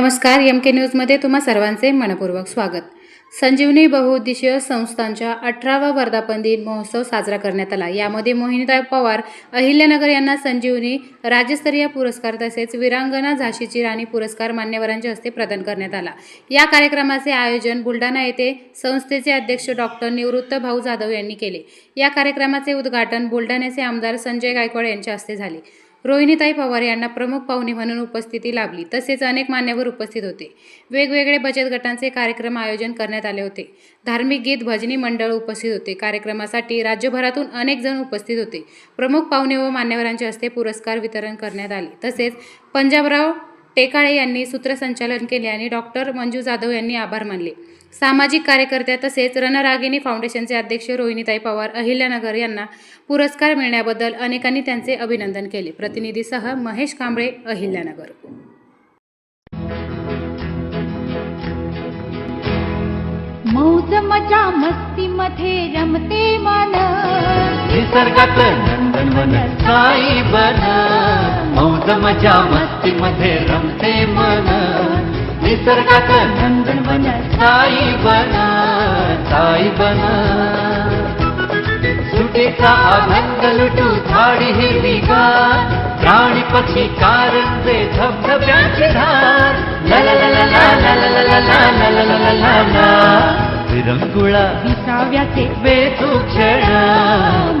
नमस्कार एम के न्यूजमध्ये तुम्हा सर्वांचे मनपूर्वक स्वागत. संजीवनी बहुउद्देशीय संस्थांच्या अठरावा वर्धापन दिन महोत्सव साजरा करण्यात आला. यामध्ये मोहिनीताई पवार अहिल्यानगर यांना संजीवनी राज्यस्तरीय पुरस्कार तसेच विरांगना झाशीची राणी पुरस्कार मान्यवरांच्या हस्ते प्रदान करण्यात आला. या कार्यक्रमाचे आयोजन बुलढाणा येथे संस्थेचे अध्यक्ष डॉक्टर निवृत्त भाऊ जाधव यांनी केले. या कार्यक्रमाचे उद्घाटन बुलढाण्याचे आमदार संजय गायकवाड यांच्या हस्ते झाले. रोहिणीताई पवार यांना प्रमुख पाहुणे म्हणून उपस्थिती लाभली. तसेच अनेक मान्यवर उपस्थित होते. वेगवेगळे बचत गटांचे कार्यक्रम आयोजन करण्यात आले होते. धार्मिक गीत भजनी मंडळ उपस्थित होते. कार्यक्रमासाठी राज्यभरातून अनेक जण उपस्थित होते. प्रमुख पाहुणे व मान्यवरांच्या हस्ते पुरस्कार वितरण करण्यात आले. तसेच पंजाबराव टेकाळे यांनी सूत्रसंचालन केले आणि डॉक्टर मंजू जाधव यांनी आभार मानले. सामाजिक कार्यकर्त्या तसेच रणरागिणी फाउंडेशनचे अध्यक्ष रोहिणीताई पवार अहिल्यानगर यांना पुरस्कार मिळण्याबद्दल अनेकांनी त्यांचे अभिनंदन केले. प्रतिनिधीसह महेश कांबळे अहिल्यानगर. मौज मजा मस्ती मध्ये रमते मन निसर्गात नंदनवन साई बन मौज मजा मस्ती मध्ये रमते मन निसर्गात नंदनवन साई बन साई बन सुटीचा आनंद लुटू झाडी हिरवी गार प्राणी पक्षी कारंजे धबधब्याची धार ला ला ला ला ला ला ला ला ला ला ला ला ला ला ला विरंगुळा विसाव्याचे वेचू क्षण